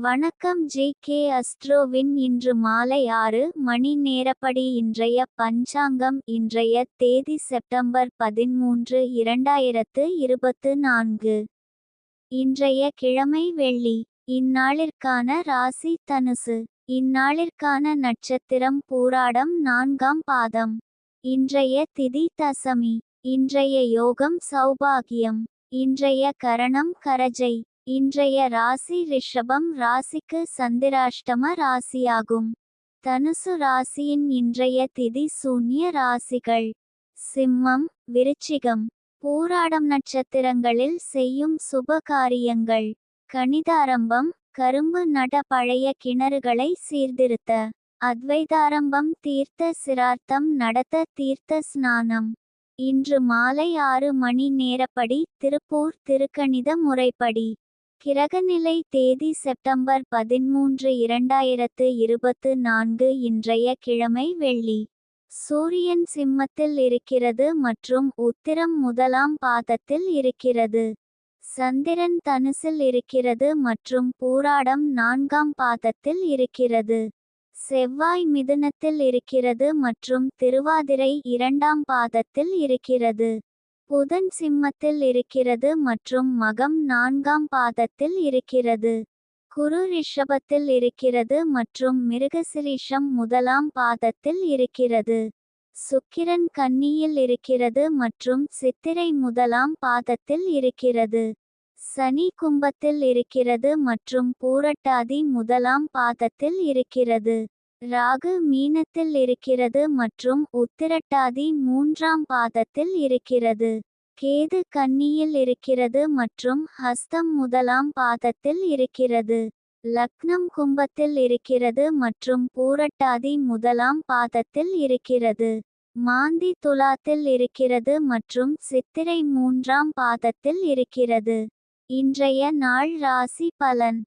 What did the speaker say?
வணக்கம் J K அஸ்ட்ரோவின் இன்று மாலை ஆறு மணி நேரப்படி இன்றைய பஞ்சாங்கம் இன்றைய தேதி செப்டம்பர் பதிமூன்று இரண்டாயிரத்து இருபத்து நான்கு. இன்றைய கிழமை வெள்ளி. இந்நாளிற்கான ராசி தனுசு. இந்நாளிற்கான நட்சத்திரம் பூராடம் நான்காம் பாதம். இன்றைய திதி தசமி. இன்றைய யோகம் சௌபாகியம். இன்றைய கரணம் கரஜை. இன்றைய ராசி ரிஷபம் ராசிக்கு சந்திராஷ்டம ராசியாகும். தனுசு ராசியின் இன்றைய திதி சூன்ய ராசிகள். சிம்மம் விருச்சிகம். பூராடம் நட்சத்திரங்களில் செய்யும் சுப காரியங்கள் கணிதாரம்பம் கரும்பு நட பழைய கிணறுகளை சீர்திருத்த. அத்வைதாரம்பம் தீர்த்த சிரார்த்தம் நடத்த தீர்த்த ஸ்நானம். இன்று மாலை ஆறு மணி நேரப்படி திருப்பூர் திருக்கணித முறைப்படி. கிரகநிலை தேதி செப்டம்பர் பதிமூன்று இரண்டாயிரத்து இருபத்து நான்கு இன்றைய கிழமை வெள்ளி. சூரியன் சிம்மத்தில் இருக்கிறது மற்றும் உத்திரம் முதலாம் பாதத்தில் இருக்கிறது. சந்திரன் தனுசில் இருக்கிறது மற்றும் பூராடம் நான்காம் பாதத்தில் இருக்கிறது. செவ்வாய் மிதுனத்தில் இருக்கிறது மற்றும் திருவாதிரை இரண்டாம் பாதத்தில் இருக்கிறது. புதன் சிம்மத்தில் இருக்கிறது மற்றும் மகம் நான்காம் பாதத்தில் இருக்கிறது. குரு ரிஷபத்தில் இருக்கிறது மற்றும் மிருகசிரீஷம் முதலாம் பாதத்தில் இருக்கிறது. சுக்கிரன் கன்னியில் இருக்கிறது மற்றும் சித்திரை முதலாம் பாதத்தில் இருக்கிறது. சனி கும்பத்தில் இருக்கிறது மற்றும் பூரட்டாதி முதலாம் பாதத்தில் இருக்கிறது. ராகு மீனத்தில் இருக்கிறது மற்றும் உத்திரட்டாதி மூன்றாம் பாதத்தில் இருக்கிறது. கேது கன்னியில் இருக்கிறது மற்றும் ஹஸ்தம் முதலாம் பாதத்தில் இருக்கிறது. லக்னம் கும்பத்தில் இருக்கிறது மற்றும் பூரட்டாதி முதலாம் பாதத்தில் இருக்கிறது. மாந்தி துலாத்தில் இருக்கிறது மற்றும் சித்திரை மூன்றாம் பாதத்தில் இருக்கிறது. இன்றைய நாள் ராசி பலன்.